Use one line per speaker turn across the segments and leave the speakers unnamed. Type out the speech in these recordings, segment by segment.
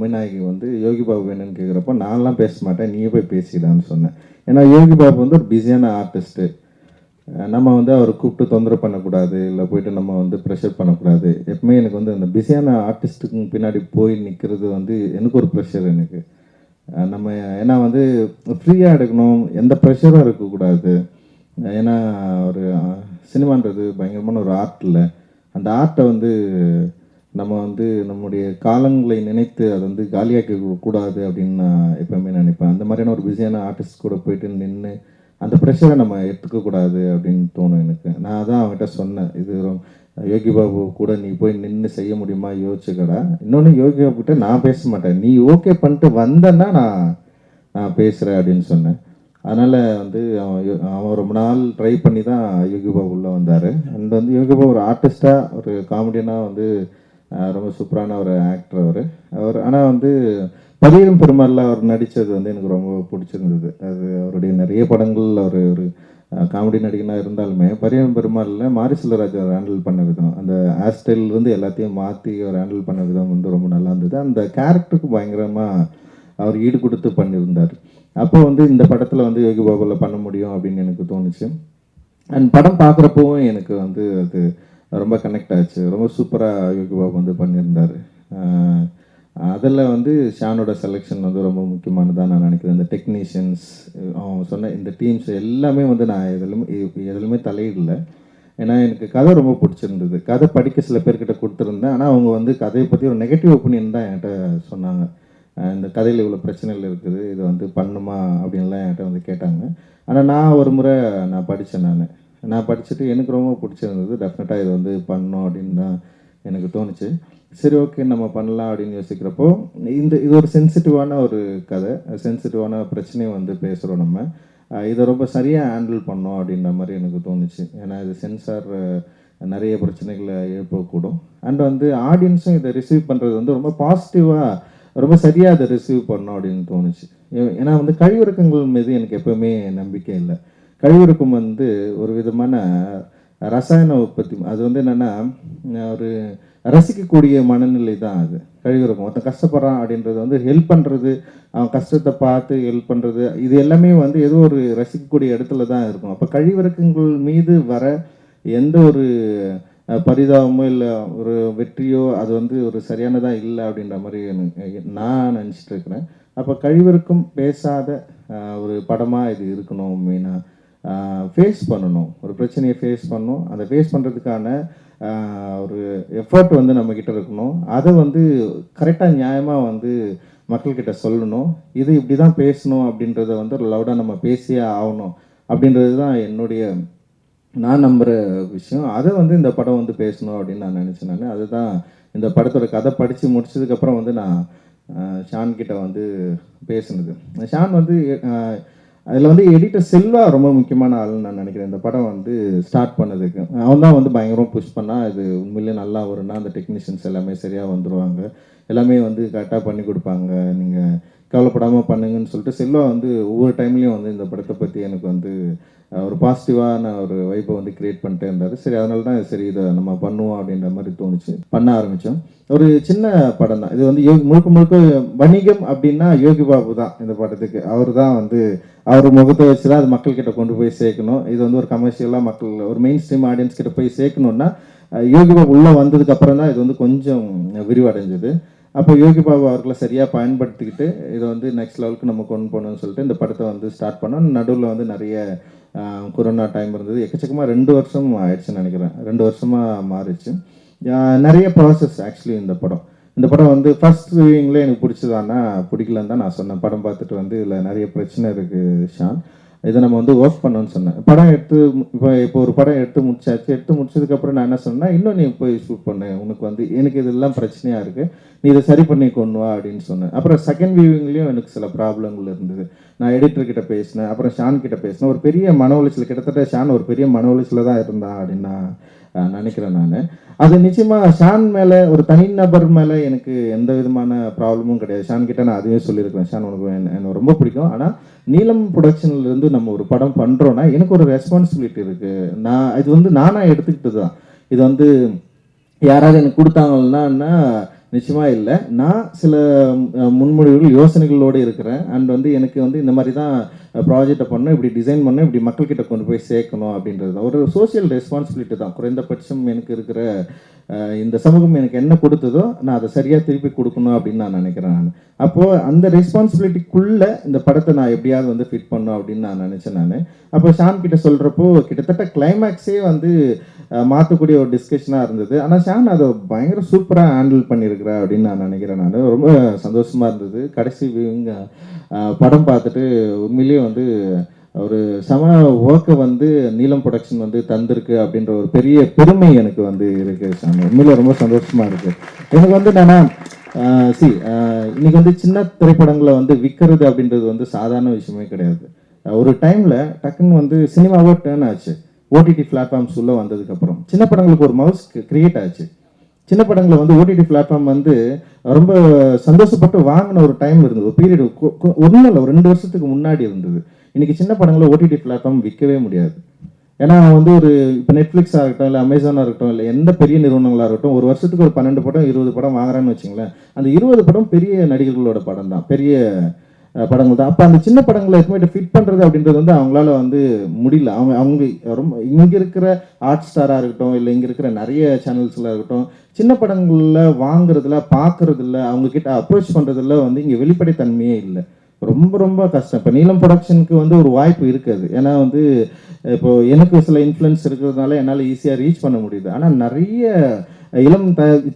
மீனாகி வந்து யோகி பாபு வேணும்னு கேட்குறப்போ நான்லாம் பேச மாட்டேன் நீயே போய் பேசிடான்னு சொன்னேன். ஏன்னா யோகி பாபு வந்து ஒரு பிஸியான ஆர்டிஸ்ட்டு நம்ம வந்து அவரை கூப்பிட்டு தொந்தரவு பண்ணக்கூடாது இல்லை போயிட்டு நம்ம வந்து ப்ரெஷர் பண்ணக்கூடாது. எப்பவுமே எனக்கு வந்து அந்த பிஸியான ஆர்டிஸ்ட்டுக்கு பின்னாடி போய் நிற்கிறது வந்து எனக்கு ஒரு ப்ரெஷர் எனக்கு. நம்ம ஏன்னா வந்து ஃப்ரீயாக எடுக்கணும் எந்த ப்ரெஷரும் இருக்கக்கூடாது. ஏன்னா ஒரு சினிமான்றது பயங்கரமான ஒரு ஆர்ட் இல்லை அந்த ஆர்ட்டை வந்து நம்ம வந்து நம்முடைய காலங்களை நினைத்து அதை வந்து காலியாக்க கூடாது அப்படின்னு நான் எப்பவுமே நினைப்பேன். அந்த மாதிரியான ஒரு பிஸியான ஆர்டிஸ்ட் கூட போயிட்டு நின்று அந்த ப்ரெஷரை நம்ம எடுத்துக்கக்கூடாது அப்படின்னு தோணும் எனக்கு. நான் தான் அவன்கிட்ட சொன்னேன். இது யோகி பாபு கூட நீ போய் நின்று செய்ய முடியுமா யோசிச்சுக்கடா. இன்னொன்று யோகி பாபு கிட்ட நான் பேச மாட்டேன். நீ ஓகே பண்ணிட்டு வந்தேன்னா நான் நான் பேசுகிறேன் அப்படின்னு சொன்னேன். அதனால் வந்து அவன் யோ- அவன் ரொம்ப நாள் ட்ரை பண்ணி தான் யோகி பாபு உள்ளே வந்தார். அண்ட் வந்து யோகி பாபு ஒரு ஆர்டிஸ்ட்டாக ஒரு காமெடியனாக வந்து ரொம்ப சூப்பரான ஒரு ஆக்டர் அவர். அவர் ஆனால் வந்து பதிகம் பெருமாளில் அவர் நடித்தது வந்து எனக்கு ரொம்ப பிடிச்சிருந்தது. அது அவருடைய நிறைய படங்கள் அவர் ஒரு காமெடி நடிகனாக இருந்தாலுமே பரியம் பெருமாளில் மாரி செல்வராஜ் அவர் ஹேண்டில் பண்ண விதம் அந்த ஹேர் ஸ்டைல்லேருந்து எல்லாத்தையும் மாற்றி அவர் ஹேண்டில் பண்ண விதம் வந்து ரொம்ப நல்லா இருந்தது. அந்த கேரக்டருக்கு பயங்கரமாக அவர் ஈடு கொடுத்து பண்ணியிருந்தார். அப்போ வந்து இந்த படத்தில் வந்து யோகி பாபுவில் பண்ண முடியும் அப்படின்னு எனக்கு தோணுச்சு. அண்ட் படம் பார்க்குறப்பவும் எனக்கு வந்து அது ரொம்ப கனெக்ட் ஆச்சு. ரொம்ப சூப்பராக யோகி பாபு வந்து பண்ணியிருந்தார். அதில் வந்து ஷானோட செலெக்ஷன் வந்து ரொம்ப முக்கியமானதாக நான் நினைக்கிறேன். இந்த டெக்னீஷியன்ஸ் அவன் சொன்ன இந்த டீம்ஸ் எல்லாமே வந்து நான் எதிலுமே எதுலுமே தலையிடல. ஏன்னா எனக்கு கதை ரொம்ப பிடிச்சிருந்தது. கதை படிக்க சில பேர்கிட்ட கொடுத்துருந்தேன். ஆனால் அவங்க வந்து கதையை பற்றி ஒரு நெகட்டிவ் ஒப்பீனியன் தான் என்கிட்ட சொன்னாங்க. இந்த கதையில் இவ்வளோ பிரச்சனைகள் இருக்குது இது வந்து பண்ணுமா அப்படின்லாம் என்கிட்ட வந்து கேட்டாங்க. ஆனால் நான் ஒரு முறை நான் படித்தேன் நான். நான் படிச்சுட்டு எனக்கு ரொம்ப பிடிச்சிருந்தது. டெஃபினட்டாக இது வந்து பண்ணோம் அப்படின்னு தான் எனக்கு தோணுச்சு. சரி ஓகே நம்ம பண்ணலாம் அப்படின்னு யோசிக்கிறப்போ இந்த இது ஒரு சென்சிட்டிவான ஒரு கதை. சென்சிட்டிவான பிரச்சனையை வந்து பேசுகிறோம் நம்ம. இதை ரொம்ப சரியாக ஹேண்டில் பண்ணோம் அப்படின்ற மாதிரி எனக்கு தோணுச்சு. ஏன்னா இது சென்சார் நிறைய பிரச்சனைகளை எழுப்பக்கூடும் அண்ட் வந்து ஆடியன்ஸும் இதை ரிசீவ் பண்ணுறது வந்து ரொம்ப பாசிட்டிவாக ரொம்ப சரியாக அதை ரிசீவ் பண்ணோம் அப்படின்னு தோணுச்சு. ஏன்னா வந்து கழிவிறக்கங்கள் மீது எனக்கு எப்போவுமே நம்பிக்கை இல்லை. கழிவிறக்கம் வந்து ஒரு விதமான ரசாயன உற்பத்தி. அது வந்து என்னென்னா ஒரு ரசிக்கக்கூடிய மனநிலை தான் அது கழிவுறுக்கும் ஒருத்தன் கஷ்டப்படுறான் அப்படின்றது வந்து ஹெல்ப் பண்ணுறது அவன் கஷ்டத்தை பார்த்து ஹெல்ப் பண்ணுறது இது எல்லாமே வந்து ஏதோ ஒரு ரசிக்கக்கூடிய இடத்துல தான் இருக்கும். அப்போ கழிவிறக்கங்கள் மீது வர எந்த ஒரு பரிதாபமோ இல்லை ஒரு வெற்றியோ அது வந்து ஒரு சரியானதாக இல்லை அப்படின்ற மாதிரி எனக்கு நான் நினச்சிட்டு இருக்கிறேன். அப்போ கழிவிறக்கம் பேசாத ஒரு படமாக இது இருக்கணும் மெயினாக ஃபேஸ் பண்ணணும். ஒரு பிரச்சனையை ஃபேஸ் பண்ணணும். அந்த ஃபேஸ் பண்ணுறதுக்கான ஒரு எஃபர்ட் வந்து நம்மக்கிட்ட இருக்கணும். அதை வந்து கரெக்டாக நியாயமாக வந்து மக்கள்கிட்ட சொல்லணும். இது இப்படி தான் பேசணும் அப்படின்றத வந்து ஒரு லவுடாக நம்ம பேசியே ஆகணும் அப்படின்றது தான் என்னுடைய நான் நம்புகிற விஷயம். அதை வந்து இந்த படம் வந்து பேசணும் அப்படின்னு நான் நினச்சேன் நான். அதுதான் இந்த படத்தோட கதை படித்து முடிச்சதுக்கப்புறம் வந்து நான் ஷான்கிட்ட ஷான் வந்து பேசினது. ஷான் வந்து அதில் வந்து எடிட்டர் செல்வா ரொம்ப முக்கியமான ஆளுன்னு நான் நினைக்கிறேன். இந்த படம் வந்து ஸ்டார்ட் பண்ணதுக்கு. அவன் தான் வந்து பயங்கரமாக புஷ் பண்ணால் இது உண்மையிலே நல்லா வரும்னா அந்த டெக்னீஷியன்ஸ் எல்லாமே சரியாக வந்துடுவாங்க எல்லாமே வந்து கரெக்டாக பண்ணி கொடுப்பாங்க. நீங்கள் கவலைப்படாமல் பண்ணுங்கன்னு சொல்லிட்டு செல்வா வந்து ஒவ்வொரு டைம்லேயும் வந்து இந்த படத்தை பற்றி எனக்கு வந்து ஒரு பாசிட்டிவான ஒரு வைப்பை வந்து கிரியேட் பண்ணிட்டே இருந்தார். சரி அதனால தான் சரி இதை நம்ம பண்ணுவோம் அப்படின்ற மாதிரி தோணுச்சு. பண்ண ஆரம்பித்தோம் ஒரு சின்ன படம் தான். இது வந்து யோகி முழுக்க முழுக்க வணிகம் அப்படின்னா யோகி பாபு தான் இந்த படத்துக்கு. அவர் தான் வந்து அவர் முகத்தை வச்சு தான் அது மக்கள்கிட்ட கொண்டு போய் சேர்க்கணும். இது வந்து ஒரு கமர்ஷியலாக மக்கள் ஒரு மெயின் ஸ்ட்ரீம் ஆடியன்ஸ் கிட்ட போய் சேர்க்கணுன்னா யோகி பாபு உள்ளே வந்ததுக்கு அப்புறம் தான் இது வந்து கொஞ்சம் விரிவடைஞ்சது. அப்போ யோகி பாபு அவர்களை சரியாக பயன்படுத்திக்கிட்டு இதை வந்து நெக்ஸ்ட் லெவலுக்கு நம்ம கொண்டு போகணும்னு சொல்லிட்டு இந்த படத்தை வந்து ஸ்டார்ட் பண்ணோம். நடுவில் வந்து நிறைய கொரோனா டைம் இருந்தது. எக்கச்சக்கமாக ரெண்டு வருஷம் ஆயிடுச்சுன்னு நினைக்கிறேன். ரெண்டு வருஷமாக மாறிச்சு நிறைய ப்ராசஸ் ஆக்சுவலி இந்த படம். இந்த படம் வந்து ஃபர்ஸ்ட் வியூவிங்கில் எனக்கு பிடிச்சதானா பிடிக்கலன்னு தான் நான் சொன்னேன். படம் பார்த்துட்டு வந்து இதில் நிறைய பிரச்சனை இருக்குது ஷான். இதை நம்ம வந்து ஒர்க் பண்ணணும்னு சொன்னேன். படம் எடுத்து இப்போ இப்போ ஒரு படம் எடுத்து முடிச்சாச்சு. எடுத்து முடிச்சதுக்கப்புறம் நான் என்ன சொன்னேன்னா இன்னும் நீ போய் ஷூட் பண்ணு. உனக்கு வந்து எனக்கு இதெல்லாம் பிரச்சனையாக இருக்குது நீ இதை சரி பண்ணி கொண்டு வா அப்படின்னு சொன்னேன். அப்புறம் செகண்ட் வியூவிங்லேயும் எனக்கு சில ப்ராப்ளங்கள் இருந்தது. நான் எடிட்டர் கிட்ட பேசினேன். அப்புறம் ஷான் கிட்ட பேசினேன். ஒரு பெரிய மன உளைச்சல் கிட்டத்தட்ட ஷான் ஒரு பெரிய மன உளைச்சல தான் இருந்தான் அப்படின்னா நினைக்கிறேன் நான். அது நிச்சயமாக ஷான் மேலே ஒரு தனிநபர் மேலே எனக்கு எந்த விதமான ப்ராப்ளமும் கிடையாது. ஷான் கிட்ட நான் அதுவே சொல்லியிருக்கிறேன். ஷான் உனக்கு எனக்கு ரொம்ப பிடிக்கும். ஆனால் நீலம் ப்ரொடக்ஷன்லேருந்து நம்ம ஒரு படம் பண்ணுறோன்னா எனக்கு ஒரு ரெஸ்பான்சிபிலிட்டி இருக்குது நான் இது வந்து நானாக எடுத்துக்கிட்டு தான் இது வந்து யாராவது எனக்கு கொடுத்தாங்கன்னா நிச்சயமாக இல்லை. நான் சில முன்மொழிவுகள் யோசனைகளோடு இருக்கிறேன். அண்ட் வந்து எனக்கு வந்து இந்த மாதிரி தான் ப்ராஜெக்டை பண்ணணும் இப்படி டிசைன் பண்ணணும் இப்படி மக்கள்கிட்ட கொண்டு போய் சேர்க்கணும் அப்படின்றது தான். ஒரு சோஷியல் ரெஸ்பான்சிபிலிட்டி தான். குறைந்தபட்சம் எனக்கு இருக்கிற இந்த சமூகம் எனக்கு என்ன கொடுத்ததோ நான் அதை சரியாக திருப்பி கொடுக்கணும் அப்படின்னு நான் நினைக்கிறேன் நான். அப்போது அந்த ரெஸ்பான்சிபிலிட்டிக்குள்ளே இந்த படத்தை நான் எப்படியாவது வந்து ஃபிட் பண்ணும் அப்படின்னு நான் நினச்சேன் நான். அப்போ ஷான் கிட்ட சொல்கிறப்போ கிட்டத்தட்ட கிளைமேக்ஸே வந்து மாற்றக்கூடிய ஒரு டிஸ்கஷனாக இருந்தது. ஆனால் ஷான் அதை பயங்கர சூப்பராக ஹேண்டில் பண்ணியிருக்கிற அப்படின்னு நான் நினைக்கிறேன் நான். ரொம்ப சந்தோஷமாக இருந்தது. கடைசி விங்க படம் பார்த்துட்டு உண்மையிலேயே வந்து ஒரு சம ஒர்க்கை வந்து நீலம் ப்ரொடக்ஷன் வந்து தந்திருக்கு அப்படின்ற ஒரு பெரிய பெருமை எனக்கு வந்து இருக்குது சாமி. உண்மையிலே ரொம்ப சந்தோஷமாக இருக்குது எனக்கு வந்து என்னன்னா சி இன்னைக்கு வந்து சின்ன திரைப்படங்களை வந்து விற்கிறது அப்படின்றது வந்து சாதாரண விஷயமே கிடையாது. ஒரு டைமில் டக்குன்னு வந்து சினிமாவோ டேர்ன் ஆச்சு. ஓடிடி பிளாட்ஃபார்ம்ஸ் உள்ளே வந்ததுக்கப்புறம் சின்ன படங்களுக்கு ஒரு மவுஸ் கிரியேட் ஆச்சு. சின்ன படங்களை வந்து ஓடிடி பிளாட்ஃபார்ம் வந்து ரொம்ப சந்தோஷப்பட்டு வாங்கின ஒரு டைம் இருந்தது. ஒரு பீரியட் ஒன்றும் இல்லை ஒரு ரெண்டு வருஷத்துக்கு முன்னாடி இருந்தது. இன்னைக்கு சின்ன படங்களை ஓடிடி பிளாட்ஃபார்ம் விற்கவே முடியாது. ஏன்னா வந்து ஒரு இப்போ நெட்ஃப்ளிக்ஸ் ஆகட்டும் இல்லை அமேசானாக இருக்கட்டும் இல்லை எந்த பெரிய நிறுவனங்களாக இருக்கட்டும் ஒரு வருஷத்துக்கு ஒரு பன்னெண்டு படம் இருபது படம் வாங்குறான்னு வச்சுங்களேன். அந்த இருபது படம் பெரிய நடிகர்களோட படம் தான் பெரிய படங்கள் தான். அப்போ அந்த சின்ன படங்களை எதுவுமே ஃபிட் பண்ணுறது அப்படின்றது வந்து அவங்களால வந்து முடியல. அவங்க அவங்க ரொம்ப இங்கே இருக்கிற ஹாட் ஸ்டாராக இருக்கட்டும் இல்லை இங்கே இருக்கிற நிறைய சேனல்ஸில் இருக்கட்டும் சின்ன படங்களில் வாங்குறதுல பார்க்குறதில்ல அவங்கக்கிட்ட அப்ரோச் பண்ணுறதுல வந்து இங்கே வெளிப்படைத்தன்மையே இல்லை. ரொம்ப ரொம்ப கஷ்டம். இப்போ நீலம் ப்ரொடக்ஷனுக்கு வந்து ஒரு வாய்ப்பு இருக்காது. ஏன்னா வந்து இப்போது எனக்கு சில இன்ஃப்ளூயன்ஸ் இருக்கிறதுனால என்னால் ஈஸியாக ரீச் பண்ண முடியுது. ஆனால் நிறைய இளம்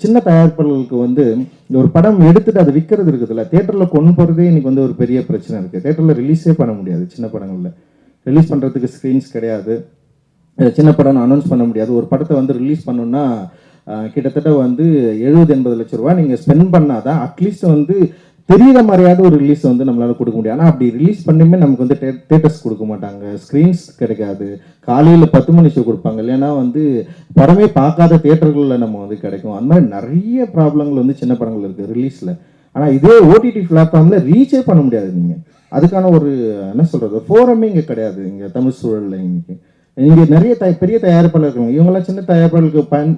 சின்ன தயாரிப்பாளர்களுக்கு வந்து ஒரு படம் எடுத்துட்டு அதை விற்கிறது இருக்குதுல்ல. தேட்டரில் கொண்டு போகிறதே இன்னைக்கு வந்து ஒரு பெரிய பிரச்சனை இருக்குது தேட்டரில் ரிலீஸே பண்ண முடியாது சின்ன படங்களில். ரிலீஸ் பண்ணுறதுக்கு ஸ்க்ரீன்ஸ் கிடையாது. சின்ன படம் அனௌன்ஸ் பண்ண முடியாது. ஒரு படத்தை வந்து ரிலீஸ் பண்ணணும்னா கிட்டத்தட்ட வந்து எழுபது எண்பது லட்ச ரூபா நீங்கள் ஸ்பெண்ட் பண்ணாதான் அட்லீஸ்ட் வந்து தெரியுற மாதிரியாவது ஒரு ரிலீஸ் வந்து நம்மளால கொடுக்க முடியும். ஆனால் அப்படி ரிலீஸ் பண்ணியுமே நமக்கு வந்து தேட்டர்ஸ் கொடுக்க மாட்டாங்க. ஸ்க்ரீன்ஸ் கிடைக்காது. காலையில் பத்து மணி ஷோ கொடுப்பாங்க. இல்லைன்னா வந்து படமே பார்க்காத தேட்டர்களில் நம்ம வந்து கிடைக்கும். அந்த மாதிரி நிறைய ப்ராப்ளங்கள் வந்து சின்ன படங்கள் இருக்குது ரிலீஸில் ஆனால் இதே ஓடிடி பிளாட்ஃபார்மில் ரீச்சே பண்ண முடியாது நீங்கள் அதுக்கான ஒரு என்ன சொல்கிறது ஃபோரமே இங்கே கிடையாது இங்கே தமிழ் சூழலில் இன்னைக்கு இங்கே நிறைய த பெரிய தயாரிப்பாளர் இருக்காங்க. இவங்கெல்லாம் சின்ன தயாரிப்பாளருக்கு பயன்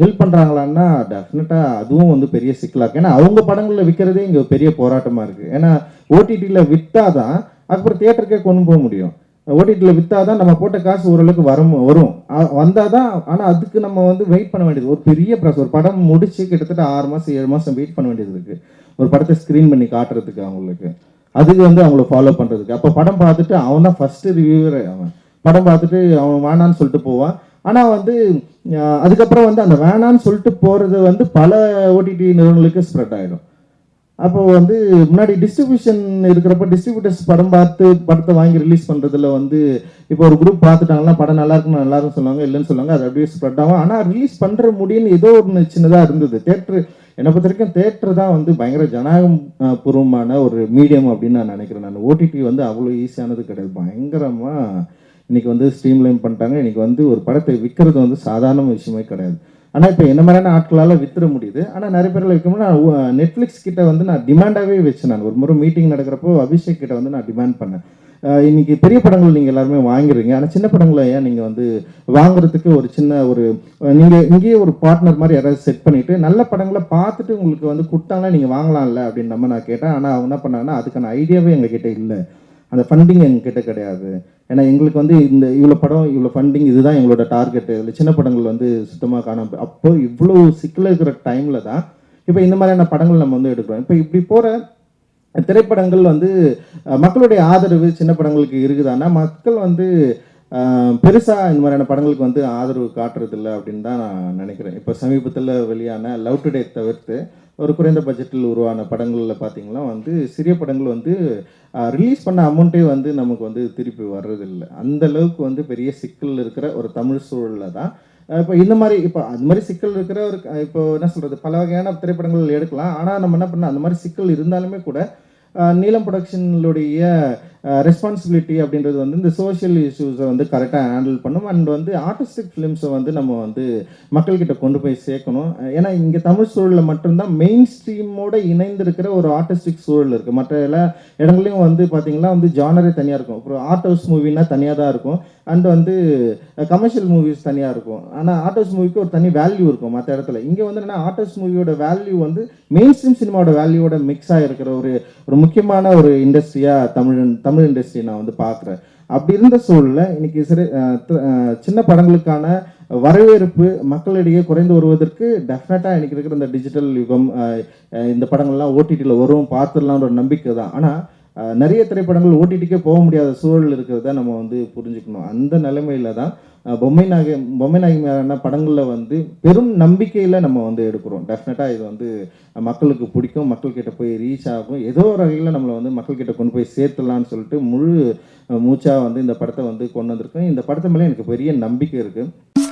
ஹெல்ப் பண்ணுறாங்களான்னா டெஃபினட்டாக அதுவும் வந்து பெரிய சிக்கலாக இருக்கு. ஏன்னா அவங்க படங்களில் விற்கிறதே இங்கே பெரிய போராட்டமாக இருக்குது ஏன்னா ஓடிடியில் விற்றாதான் அதுக்கப்புறம் தியேட்டருக்கே கொண்டு போக முடியும். ஓடிடியில் விற்றாதான் நம்ம போட்ட காசு ஓரளவுக்கு வரும் வரும். வந்தால் தான் ஆனால் அதுக்கு நம்ம வந்து வெயிட் பண்ண வேண்டியது. ஒரு பெரிய ப்ராசஸ் ஒரு படம் முடிச்சு கிட்டத்தட்ட ஆறு மாதம் ஏழு மாதம் வெயிட் பண்ண வேண்டியது இருக்குது ஒரு படத்தை ஸ்க்ரீன் பண்ணி காட்டுறதுக்கு அவங்களுக்கு. அதுக்கு வந்து அவங்கள ஃபாலோ பண்ணுறதுக்கு அப்போ படம் பார்த்துட்டு அவன் தான் ஃபஸ்ட்டு ரிவ்யூவர் அவன். படம் பார்த்துட்டு அவன் வேணான்னு சொல்லிட்டு போவான். ஆனால் வந்து அதுக்கப்புறம் வந்து அந்த வேணான்னு சொல்லிட்டு போகிறது வந்து பல ஓடிடி நிறுவனங்களுக்கு ஸ்ப்ரெட் ஆகிடும் அப்போ வந்து முன்னாடி டிஸ்ட்ரிபியூஷன் இருக்கிறப்ப டிஸ்ட்ரிபியூட்டர்ஸ் படம் பார்த்து படத்தை வாங்கி ரிலீஸ் பண்ணுறதுல வந்து இப்போ ஒரு குரூப் பார்த்துட்டாங்கன்னா படம் நல்லா இருக்குன்னு நல்லா இருக்கும் சொல்லுவாங்க இல்லைன்னு சொல்லுவாங்க அது அப்படியே ஸ்ப்ரெட் ஆகும். ஆனால் ரிலீஸ் பண்ணுற முடியும்னு ஏதோ ஒன்று சின்னதாக இருந்தது. தேட்ரு என்னை பொறுத்த வரைக்கும் தேட்டர் தான் வந்து பயங்கர ஜனநாயகம் பூர்வமான ஒரு மீடியம் அப்படின்னு நான் நினைக்கிறேன். நான் ஓடிடி வந்து அவ்வளோ ஈஸியானது கிடையாது. பயங்கரமாக இன்றைக்கி வந்து ஸ்ட்ரீம்லைன் பண்ணிட்டாங்க. இன்னைக்கு வந்து ஒரு படத்தை விற்கிறது வந்து சாதாரண விஷயமே கிடையாது. ஆனால் இப்போ என்ன மாதிரியான ஆட்களால் வித்துற முடியுது? ஆனால் நிறைய பேரில் விற்கும்போது நான் நெட்ஃப்ளிக்ஸ் கிட்ட வந்து நான் டிமாண்டாகவே வச்சேன் நான். ஒரு முறை மீட்டிங் நடக்கிறப்போ அபிஷேக் கிட்ட வந்து நான் டிமாண்ட் பண்ணேன். இன்னைக்கு பெரிய படங்கள் நீங்கள் எல்லாருமே வாங்குறீங்க ஆனால் சின்ன படங்களை ஏன் நீங்கள் வந்து வாங்குறதுக்கு ஒரு சின்ன ஒரு நீங்கள் இங்கேயே ஒரு பார்ட்னர் மாதிரி யாராவது செட் பண்ணிவிட்டு நல்ல படங்களை பார்த்துட்டு உங்களுக்கு வந்து கொடுத்தாங்கன்னா நீங்கள் வாங்கலாம்ல அப்படின்னு நம்ம நான் கேட்டேன். ஆனால் அவங்க என்ன பண்ணாங்கன்னா அதுக்கான ஐடியாவே எங்ககிட்ட இல்லை. அந்த ஃபண்டிங் எங்ககிட்ட கிடையாது. ஏன்னா எங்களுக்கு வந்து இந்த இவ்வளோ படம் இவ்வளோ ஃபண்டிங் இதுதான் எங்களோட டார்கெட்டு இதில் சின்ன படங்கள் வந்து சுத்தமாக காணும் அப்போ இவ்வளோ சிக்கல் இருக்கிற டைமில் தான் இப்போ இந்த மாதிரியான படங்கள் நம்ம வந்து எடுக்கிறோம். இப்போ இப்படி போகிற திரைப்படங்கள் வந்து மக்களுடைய ஆதரவு சின்ன படங்களுக்கு இருக்குதான்னா மக்கள் வந்து பெருசாக இந்த மாதிரியான படங்களுக்கு வந்து ஆதரவு காட்டுறதில்ல அப்படின்னு தான் நான் நினைக்கிறேன். இப்போ சமீபத்தில் வெளியான லவ் டுடே தவிர்த்து ஒரு குறைந்த பட்ஜெட்டில் உருவான படங்களில் பார்த்தீங்கன்னா வந்து சிறிய படங்கள் வந்து ரிலீஸ் பண்ண அமௌண்ட்டே வந்து நமக்கு வந்து திருப்பி வர்றதில்லை. அந்த அளவுக்கு வந்து பெரிய சிக்கல் இருக்கிற ஒரு தமிழ் சூழலில் தான். இப்போ இந்த மாதிரி இப்போ அது மாதிரி சிக்கல் இருக்கிற ஒரு இப்போ என்ன சொல்கிறது பல வகையான திரைப்படங்கள் எடுக்கலாம். ஆனால் நம்ம என்ன பண்ண அந்த மாதிரி சிக்கல் இருந்தாலுமே கூட நீலம் ப்ரொடக்ஷனுடைய ரெஸ்பான்சிபிலிட்டி அப்படின்றது வந்து இந்த சோஷியல் இஷ்யூஸை வந்து கரெக்டாக ஹேண்டில் பண்ணும். அண்ட் வந்து ஆர்டிஸ்டிக் ஃபிலிம்ஸை வந்து நம்ம வந்து மக்கள்கிட்ட கொண்டு போய் சேர்க்கணும். ஏன்னா இங்கே தமிழ் சூழலில் மட்டும்தான் மெயின் ஸ்ட்ரீமோட இணைந்திருக்கிற ஒரு ஆர்டிஸ்டிக் சூழல் இருக்குது மற்ற எல்லா இடங்களையும் வந்து பார்த்தீங்கன்னா வந்து ஜானரே தனியாக இருக்கும். அப்புறம் ஆர்ட் ஹவுஸ் மூவினா தனியாக தான் இருக்கும். அண்ட் வந்து கமர்ஷியல் மூவிஸ் தனியாக இருக்கும். ஆனால் ஆர்ட் ஹவுஸ் மூவிக்கு ஒரு தனி வேல்யூ இருக்கும் மற்ற இடத்துல. இங்கே வந்து என்னென்னா ஆர்ட் ஹவுஸ் மூவியோட வேல்யூ வந்து மெயின் ஸ்ட்ரீம் சினிமாவோட வேல்யூவோட மிக்ஸ் ஆகிருக்கிற ஒரு ஒரு முக்கியமான ஒரு இண்டஸ்ட்ரியாக தமிழ் தமிழ் இண்டஸ்ட்ரி நான் வந்து பார்க்குறேன் அப்படி இருந்த சூழலில் இன்னைக்கு சிறு சின்ன படங்களுக்கான வரவேற்பு மக்களிடையே குறைந்து வருவதற்கு டெஃபினட்டாக எனக்கு இருக்கிற இந்த டிஜிட்டல் யுகம் இந்த படங்கள்லாம் ஓடிடியில் வரும் பார்த்துடலான்ற நம்பிக்கை தான். ஆனால் நிறைய திரைப்படங்கள் ஓடிடிக்கே போக முடியாத சூழல் இருக்கிறத நம்ம வந்து புரிஞ்சுக்கணும். அந்த நிலைமையில தான் பொம்மை நாயகி பொம்மை நாயகி படங்களில் வந்து பெரும் நம்பிக்கையில் நம்ம வந்து எடுக்கிறோம். டெஃபினட்டாக இது வந்து மக்களுக்கு பிடிக்கும் மக்கள்கிட்ட போய் ரீச் ஆகும். ஏதோ ஒரு வகையில் நம்மளை வந்து மக்கள்கிட்ட கொண்டு போய் சேர்த்துலான்னு சொல்லிட்டு முழு மூச்சாக வந்து இந்த படத்தை வந்து கொண்டு வந்திருக்கோம். இந்த படத்து மேலே எனக்கு பெரிய நம்பிக்கை இருக்குது